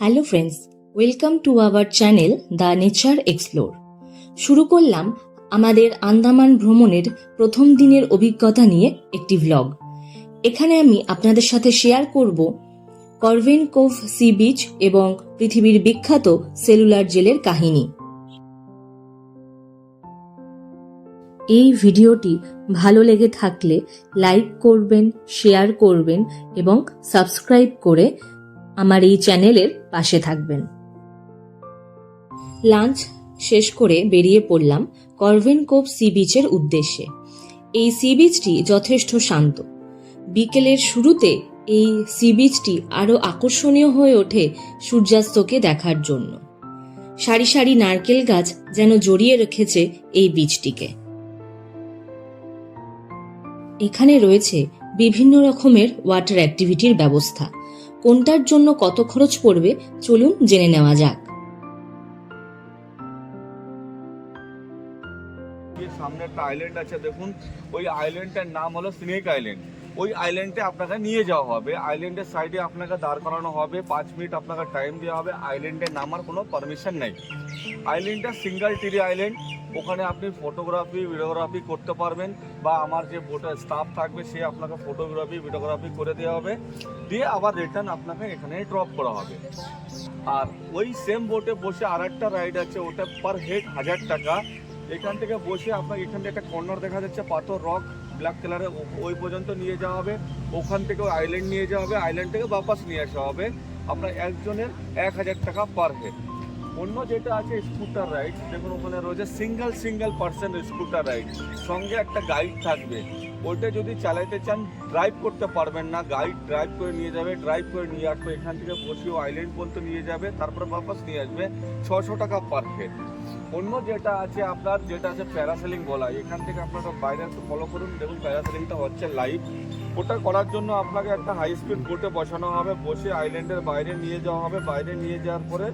Hello friends, welcome to our channel the nature explore. শুরু করলাম আমাদের আন্দামান ভ্রমণের প্রথম দিনের অভিজ্ঞতা নিয়ে একটি ভ্লগ এখানে আমি আপনাদের সাথে শেয়ার করব করভেন কোভ সি বিচ এবং পৃথিবীর বিখ্যাত সেলুলার জেলের কাহিনী। এই ভিডিওটি ভালো লেগে থাকলে লাইক করবেন শেয়ার করবেন এবং সাবস্ক্রাইব করে আমার এই চ্যানেলের পাশে থাকবেন। লাঞ্চ শেষ করে বেরিয়ে পড়লাম করভেন কোভ সি বিচের উদ্দেশ্যে। এই সি বিচটি যথেষ্ট শান্ত। বিকেলের শুরুতে এই সি বিচটি আরও আকর্ষণীয় হয়ে ওঠে সূর্যাস্তকে দেখার জন্য। সারি সারি নারকেল গাছ যেন জড়িয়ে রেখেছে এই বীজটিকে এখানে রয়েছে বিভিন্ন রকমের ওয়াটার অ্যাক্টিভিটির ব্যবস্থা। কোনটার জন্য কত খরচ পড়বে চলুন জেনে নেওয়া যাক। সামনে একটা আইল্যান্ড আছে, দেখুন। ওই আইল্যান্ডটার নাম হলো স্নেক আইল্যান্ড ওই আইল্যান্ডে আপনাকে নিয়ে যাওয়া হবে। আইল্যান্ডের সাইডে আপনাকে দাঁড় করানো হবে। পাঁচ মিনিট আপনাকে টাইম দেওয়া হবে। আইল্যান্ডে নামার কোনো পারমিশন নেই। আইল্যান্ডটা সিঙ্গেল টিরি আইল্যান্ড ওখানে আপনি ফটোগ্রাফি ভিডিওগ্রাফি করতে পারবেন বা আমার যে স্টাফ থাকবে, সে আপনাকে ফটোগ্রাফি ভিডিওগ্রাফি করে দেওয়া হবে। দিয়ে আবার রিটার্ন আপনাকে এখানে ড্রপ করা হবে। আর ওই সেম বোটে বসে আর একটা রাইড আছে, ওটা পার হেড হাজার টাকা। এখান থেকে বসে আপনার এখান থেকে একটা কর্নার দেখা যাচ্ছে, পাথর রক ব্ল্যাক কালারে ওই পর্যন্ত নিয়ে যাওয়া হবে। ওখান থেকে আইল্যান্ড নিয়ে যাওয়া হবে। আইল্যান্ড থেকে বাপাস নিয়ে আসা হবে। আপনার একজনের এক হাজার টাকা পার হেড অন্য যেটা আছে স্কুটার রাইড দেখুন ওখানে রয়েছে single single person scooter ride সঙ্গে একটা গাইড থাকবে। ওইটা যদি চালাইতে চান ড্রাইভ করতে পারবেন না। গাইড ড্রাইভ করে নিয়ে যাবে ড্রাইভ করে নিয়ে আসবে, এখান থেকে বসিয়ে আইল্যান্ড পর্যন্ত নিয়ে যাবে, তারপরে বাপাস নিয়ে আসবে ছশো টাকা পার হেড অন্য যেটা আছে আপনার, যেটা আছে প্যারাসেলিং বলা, এখান থেকে আপনারা বাইরে একটু ফলো করুন। দেখুন প্যারাসেলিংটা হচ্ছে লাইভ ওটা করার জন্য আপনাকে একটা হাই স্পিড বোটে বসানো হবে, বসে আইল্যান্ডের বাইরে নিয়ে যাওয়া হবে। বাইরে নিয়ে যাওয়ার পরে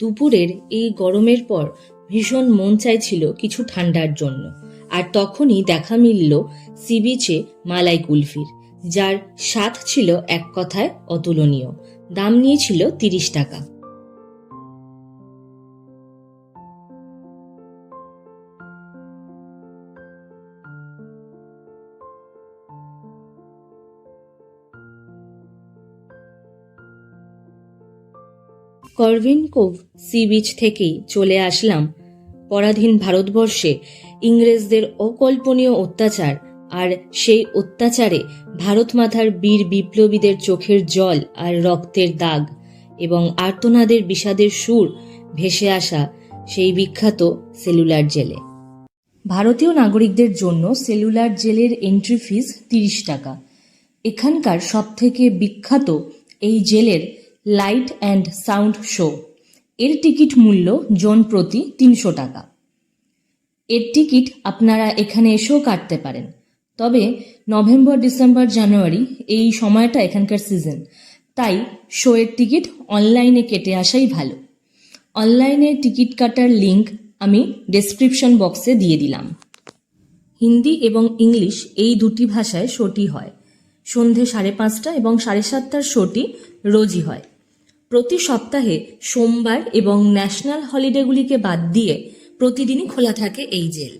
দুপুরের এই গরমের পর ভীষণ মন চাইছিল কিছু ঠান্ডার জন্য। আর তখনই দেখা মিলল সি বিচে মালাই কুলফির, যার স্বাদ ছিল এক কথায় অতুলনীয়। দাম নিয়েছিল তিরিশ টাকা। করভিন কোভ সি বিচ থেকেই চলে আসলাম পরাধীন ভারতবর্ষে ইংরেজদের অকল্পনীয় অত্যাচার আর সেই অত্যাচারে ভারত মাথার বীর বিপ্লবীদের চোখের জল আর রক্তের দাগ এবং আর্তনাদের বিষাদের সুর ভেসে আসা সেই বিখ্যাত সেলুলার জেলে। ভারতীয় নাগরিকদের জন্য সেলুলার জেলের এন্ট্রি ফিস তিরিশ টাকা। এখানকার সবথেকে বিখ্যাত এই জেলের লাইট অ্যান্ড সাউন্ড শো এর টিকিট মূল্য জন প্রতি তিনশো টাকা। এর টিকিট আপনারা এখানে এসেও কাটতে পারেন। তবে নভেম্বর, ডিসেম্বর, জানুয়ারি এই সময়টা এখানকার সিজন তাই শো এর টিকিট অনলাইনে কেটে আসাই ভালো। অনলাইনে টিকিট কাটার লিংক আমি ডেসক্রিপশন বক্সে দিয়ে দিলাম। হিন্দি এবং ইংলিশ এই দুটি ভাষায় শোটি হয়। সন্ধে সাড়ে পাঁচটা এবং সাড়ে সাতটার শোটি রোজই হয়। প্রতি সপ্তাহে সোমবার এবং ন্যাশনাল হলিডেগুলিকে বাদ দিয়ে প্রতিদিনই খোলা থাকে এই জেল।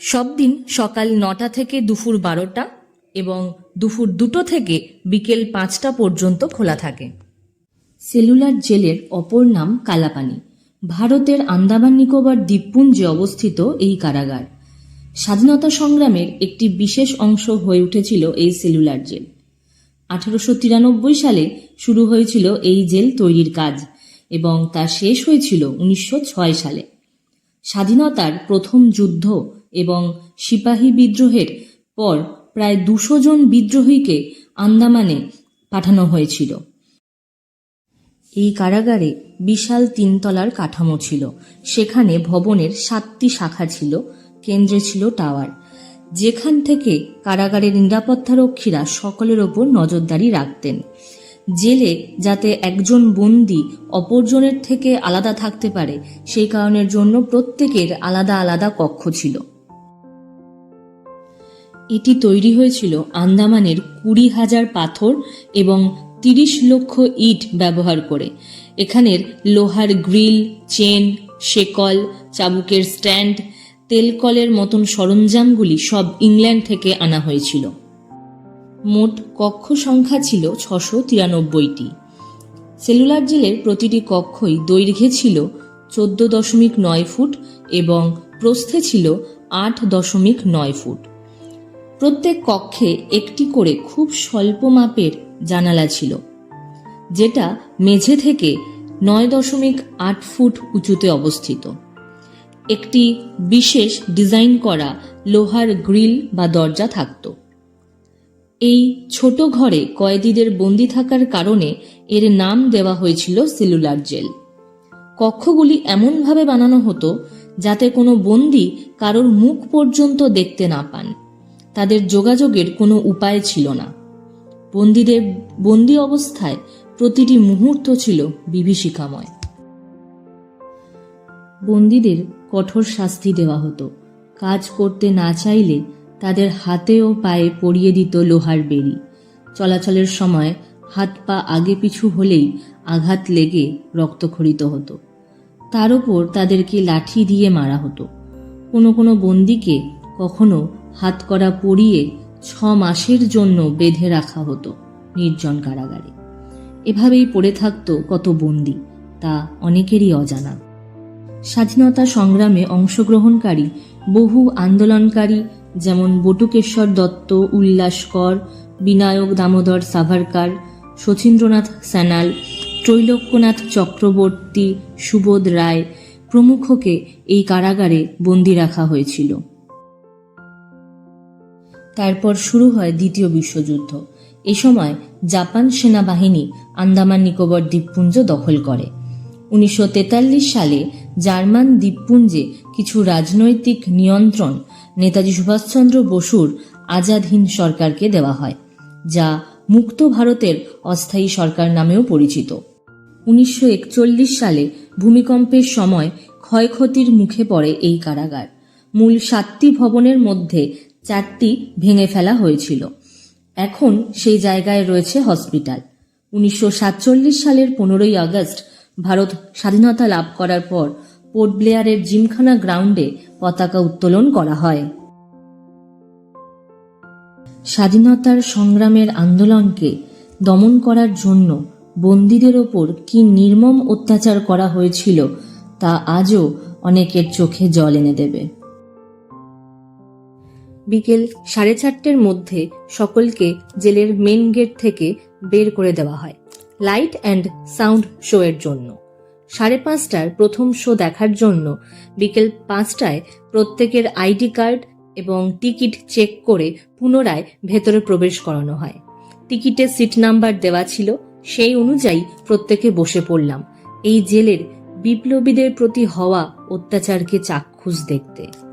সব দিন সকাল নটা থেকে দুপুর বারোটা এবং দুপুর দুটো থেকে বিকেল পাঁচটা পর্যন্ত খোলা থাকে। সেলুলার জেলের অপর নাম কালাপানি। ভারতের আন্দামান নিকোবর দ্বীপপুঞ্জে অবস্থিত এই কারাগার। স্বাধীনতা সংগ্রামের একটি বিশেষ অংশ হয়ে উঠেছিল এই সেলুলার জেল। আঠারোশো তিরানব্বই সালে শুরু হয়েছিল এই জেল তৈরির কাজ এবং তা শেষ হয়েছিল উনিশশো ছয় সালে। স্বাধীনতার প্রথম যুদ্ধ এবং সিপাহী বিদ্রোহের পর প্রায় দুশো জন বিদ্রোহীকে আন্দামানে পাঠানো হয়েছিল। এই কারাগারে বিশাল তিনতলার কাঠামো ছিল। সেখানে ভবনের সাতটি শাখা ছিল, কেন্দ্রে ছিল টাওয়ার। যেখান থেকে কারাগারের নিরাপত্তারক্ষীরা সকলের ওপর নজরদারি রাখতেন। জেলে যাতে একজন বন্দি অপরজনের থেকে আলাদা থাকতে পারে, সেই কারণের জন্য প্রত্যেকের আলাদা আলাদা কক্ষ ছিল। এটি তৈরি হয়েছিল আন্দামানের কুড়ি হাজার পাথর এবং তিরিশ লক্ষ ইট ব্যবহার করে। এখানের লোহার গ্রিল, চেন, শেকল, চাবুকের স্ট্যান্ড, তেলকলের মতন সরঞ্জামগুলি সব ইংল্যান্ড থেকে আনা হয়েছিল। মোট কক্ষ সংখ্যা ছিল ছশো তিরানব্বইটি। সেলুলার জেলের প্রতিটি কক্ষই দৈর্ঘ্যে ছিল চোদ্দ দশমিক নয় ফুট এবং প্রস্থে ছিল আট দশমিক নয় ফুট। প্রত্যেক কক্ষে একটি করে খুব স্বল্প মাপের জানালা ছিল, যেটা মেঝে থেকে নয় দশমিক আট ফুট উঁচুতে অবস্থিত। একটি বিশেষ ডিজাইন করা লোহার গ্রিল বা দরজা থাকত। এই ছোট ঘরে কয়েদিদের বন্দি থাকার কারণে এর নাম দেওয়া হয়েছিল সেলুলার জেল। কক্ষগুলি এমনভাবে বানানো হতো যাতে কোনো বন্দি কারোর মুখ পর্যন্ত দেখতে না পান। তাদের যোগাযোগের কোনো উপায় ছিল না। বন্দীদের বন্দি অবস্থায় প্রতিটি মুহূর্ত ছিল বিভীষিকাময়। বন্দীদের কঠোর শাস্তি দেওয়া হতো। কাজ করতে না চাইলে তাদের হাতে ও পায়ে পরিয়ে দিত লোহার বেড়ি। চলাচলের সময় হাত পা আগে পিছু হলেই আঘাত লেগে রক্তক্ষরিত হতো। তার উপর তাদেরকে লাঠি দিয়ে মারা হতো। কোনো কোনো বন্দিকে কখনো হাত করা পরিয়ে ছ মাসের জন্য বেঁধে রাখা হতো নির্জন কারাগারে। এভাবেই পড়ে থাকতো কত বন্দি, তা অনেকেরই অজানা। স্বাধীনতা সংগ্রামে অংশগ্রহণকারী, বহু আন্দোলনকারী যেমন বটুকেশ্বর দত্ত, উল্লাস কর, বিনায়ক দামোদর সাভারকার, শচীন্দ্রনাথ স্যানাল, ত্রৈলোক্যনাথ চক্রবর্তী, সুবোধ রায় প্রমুখকে এই কারাগারে বন্দি রাখা হয়েছিল। তারপর শুরু হয় দ্বিতীয় বিশ্বযুদ্ধ। এ সময় জাপান সেনাবাহিনী আন্দামান নিকোবর দ্বীপপুঞ্জ দখল করে। উনিশশো তেতাল্লিশ সালে জার্মান দ্বীপপুঞ্জে কিছু রাজনৈতিক নিয়ন্ত্রণ নেতাজি সুভাষচন্দ্র বসুর আজাদ হিন্দ সরকারকে দেওয়া হয়, যা মুক্ত ভারতের অস্থায়ী সরকার নামেও পরিচিত। উনিশশো একচল্লিশ সালে ভূমিকম্পের সময় ক্ষয়ক্ষতির মুখে পড়ে এই কারাগার। মূল সাতটি ভবনের মধ্যে চারটি ভেঙে ফেলা হয়েছিল। এখন সেই জায়গায় রয়েছে হসপিটাল। উনিশশো সাতচল্লিশ সালের পনেরোই আগস্ট ভারত স্বাধীনতা লাভ করার পর পোর্ট ব্লেয়ারের জিমখানা গ্রাউন্ডে পতাকা উত্তোলন করা হয়। স্বাধীনতার সংগ্রামের আন্দোলনকে দমন করার জন্য বন্দীদের ওপর কি নির্মম অত্যাচার করা হয়েছিল, তা আজও অনেকের চোখে জল এনে দেবে। বিকেল সাড়ে চারটের মধ্যে সকলকে জেলের মেন গেট থেকে বের করে দেওয়া হয়, লাইট অ্যান্ড সাউন্ড শো এর জন্য। সাড়ে পাঁচটার প্রথম শো দেখার জন্য বিকেল পাঁচটায় প্রত্যেকের আইডি কার্ড এবং টিকিট চেক করে পুনরায় ভেতরে প্রবেশ করানো হয়। টিকিটে সিট নাম্বার দেওয়া ছিল, সেই অনুযায়ী প্রত্যেকে বসে পড়লাম। এই জেলের বিপ্লবীদের প্রতি হওয়া অত্যাচারকে চাক্ষুষ দেখতে।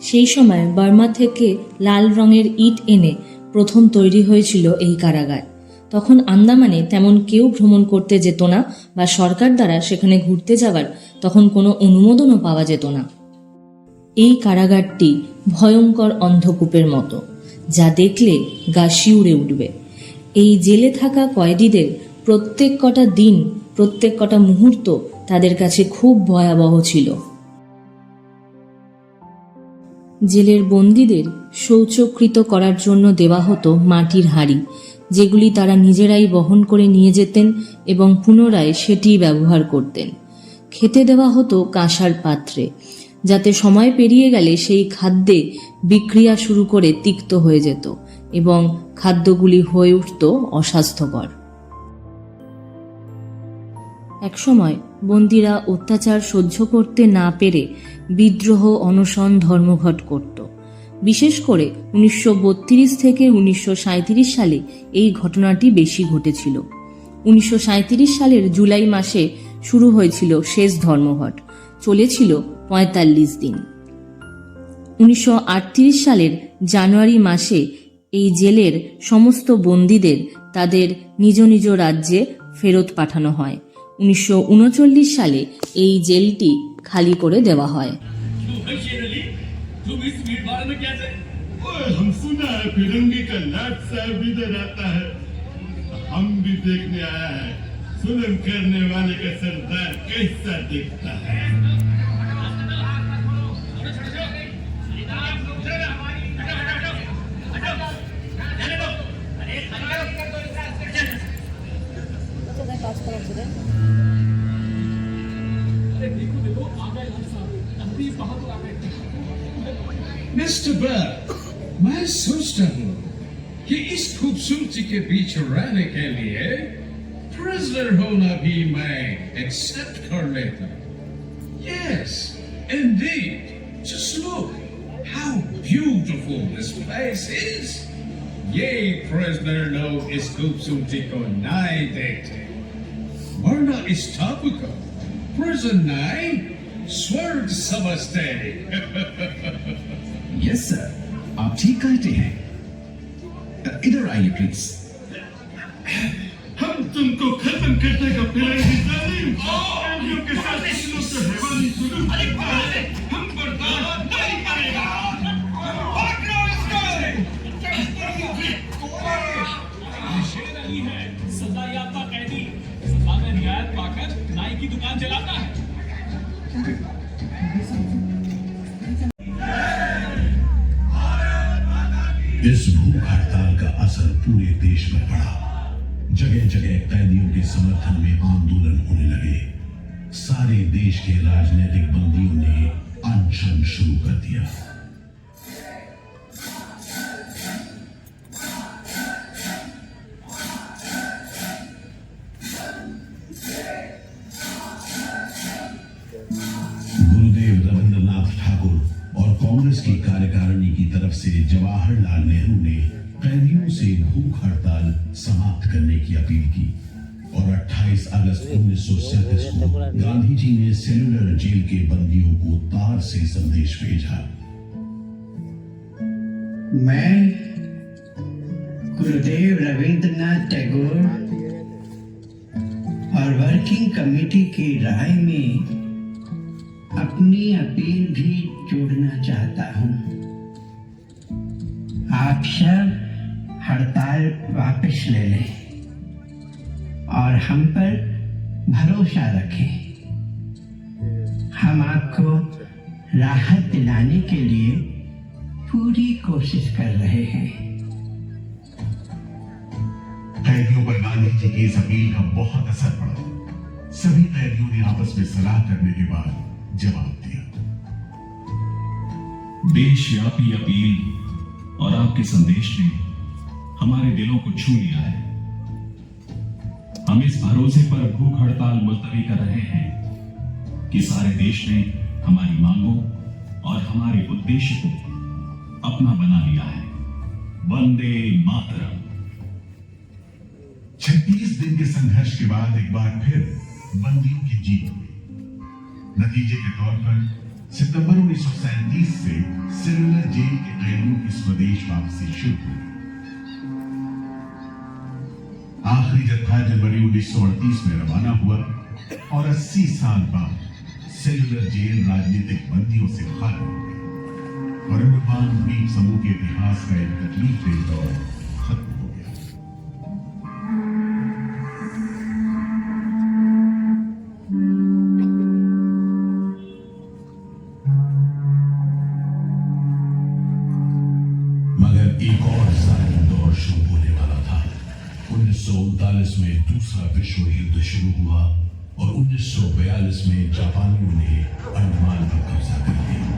সেই সময় বার্মা থেকে লাল রঙের ইট এনে প্রথম তৈরি হয়েছিল এই কারাগার। তখন আন্দামানে তেমন কেউ ভ্রমণ করতে যেত না বা সরকার দ্বারা সেখানে ঘুরতে যাওয়ার তখন কোনো অনুমোদনও পাওয়া যেত না। এই কারাগারটি ভয়ঙ্কর অন্ধকূপের মতো, যা দেখলে গা শিউড়ে উঠবে। এই জেলে থাকা কয়েদিদের প্রত্যেক কটা দিন, প্রত্যেক কটা মুহূর্ত তাদের কাছে খুব ভয়াবহ ছিল। জেলের বন্দীদের শৌচকৃত করার জন্য দেওয়া হতো মাটির হাঁড়ি, যেগুলি তারা নিজেরাই বহন করে নিয়ে যেতেন এবং পুনরায় সেটি ব্যবহার করতেন। খেতে দেওয়া হতো কাঁসার পাত্রে, যাতে সময় পেরিয়ে গেলে সেই খাদ্যে বিক্রিয়া শুরু করে তিক্ত হয়ে যেত এবং খাদ্যগুলি হয়ে উঠত অস্বাস্থ্যকর। একসময় বন্দীরা অত্যাচার সহ্য করতে না পেরে বিদ্রোহ, অনশন, ধর্মঘট করত। বিশেষ করে উনিশশো বত্রিশ থেকে উনিশশো সাঁইত্রিশ সালে এই ঘটনাটি বেশি ঘটেছিল। উনিশশো সাঁইত্রিশ সালের জুলাই মাসে শুরু হয়েছিল শেষ ধর্মঘট, চলেছিল পঁয়তাল্লিশ দিন। উনিশশো আটত্রিশ সালের জানুয়ারি মাসে এই জেলের সমস্ত বন্দীদের তাদের নিজ নিজ রাজ্যে ফেরত পাঠানো হয়। উনিশশো উনচল্লিশ সালে এই জেলটি খালি করে দেওয়া হয় तुम इस भीड़ भाड़ में कैसे ओए, हम सुना है फिरंगी का लाट साहब इधर आता है हम भी देखने आया है जुल्म करने वाले का सरदार कैसा दिखता है मिस्टर बर्ग मैं सोचता हूँ कि इस खूबसूरती के बीच रहने के लिए प्रिजनर होना भी मैं एक्सेप्ट कर लेता yes indeed just look how beautiful this place is ये prisoner लोग इस खूबसूरती को नहीं देखते वरना इस टापू को prison नहीं स्वर्ग समझते यस सर आप ठीक कहते हैं इधर आइए प्लीज हम तुमको खत्म करने का फिरंगी जालिम कैदियों के साथ की दुकान चलाता है। इस भूख हड़ताल का असर पूरे देश में पड़ा। जगह जगह कैदियों के समर्थन में आंदोलन होने लगे। सारे देश के राजनीतिक बंदियों ने अनशन शुरू कर दिया। जवाहरलाल नेहरू ने कैदियों से भूख हड़ताल समाप्त करने की अपील की और 28 अगस्त उन्नीस को गांधी जी ने सेलुलर जेल के बंदियों को तार से संदेश भेजा। मैं गुरुदेव रविंद्रनाथ टैगोर और वर्किंग कमेटी की राय में अपनी अपील भी जोड़ना चाहता हूँ। आप सब हड़ताल वापस ले लें और हम पर भरोसा रखें। हम आपको राहत दिलाने के लिए पूरी कोशिश कर रहे हैं। कैदियों पर गांधी जी की इस अपील का बहुत असर पड़ा। सभी कैदियों ने आपस में सलाह करने के बाद जवाब दिया। देशव्यापी अपील और आपके संदेश ने हमारे दिलों को छू लिया है। हम इस भरोसे पर भूख हड़ताल मुलतवी कर रहे हैं कि सारे देश ने हमारी मांगों और हमारे उद्देश्य को अपना बना लिया है। वंदे मातरम। छत्तीस दिन के संघर्ष के बाद एक बार फिर बंदियों की जीत हुई। नतीजे के तौर पर सितंबर उन्नीस सौ सैंतीस से सेलुलर जेल के कैदियों की स्वदेश वापसी शुरू हुई। आखिरी जत्था जनवरी 1938 में रवाना हुआ और 80 साल बाद सेलुलर जेल राजनीतिक बंदियों से खाली हो गई। और समूह के इतिहास का एक तकलीफ़ दौर शुरू हुआ और 1942 में जापानियों ने अंडमान पर कब्जा कर लिया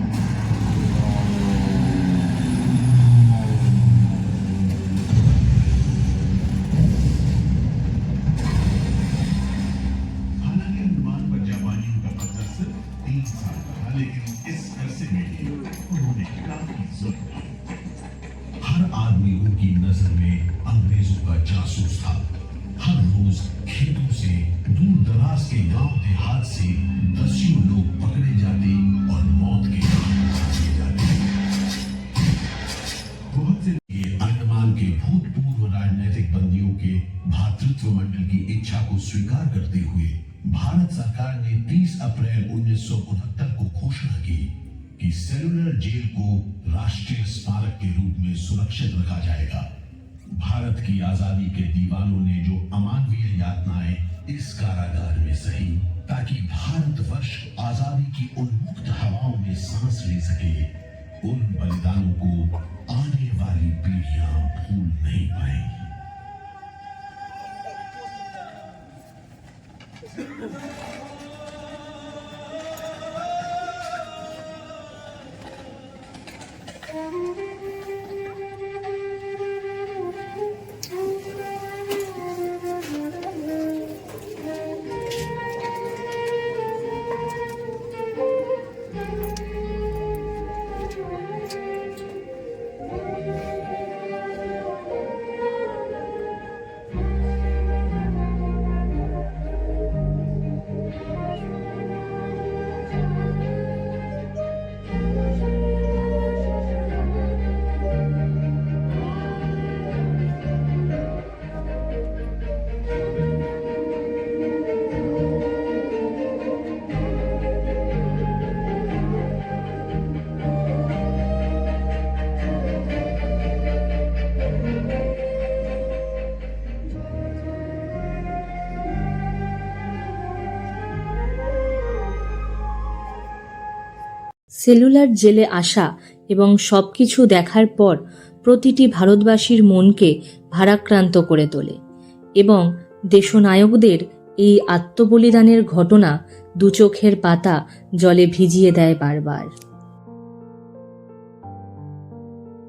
सेलुलर जेल को राष्ट्रीय स्मारक के रूप में सुरक्षित रखा जाएगा। भारत की आज़ादी के दीवानों ने जो अमानवीय यातनाएँ इस कारागार में सही, ताकि भारतवर्ष आज़ादी की उन्मुक्त हवाओं में सांस ले सके, उन बलिदानों को आने वाली पीढ़ियाँ भूल नहीं पाएँगी। সেলুলার জেলে আসা এবং সবকিছু দেখার পর প্রতিটি ভারতবাসীর মনকে ভারাক্রান্ত করে তোলে এবং দেশনায়কদের এই আত্মবলিদানের ঘটনা দুচোখের পাতা জলে ভিজিয়ে দেয় বারবার।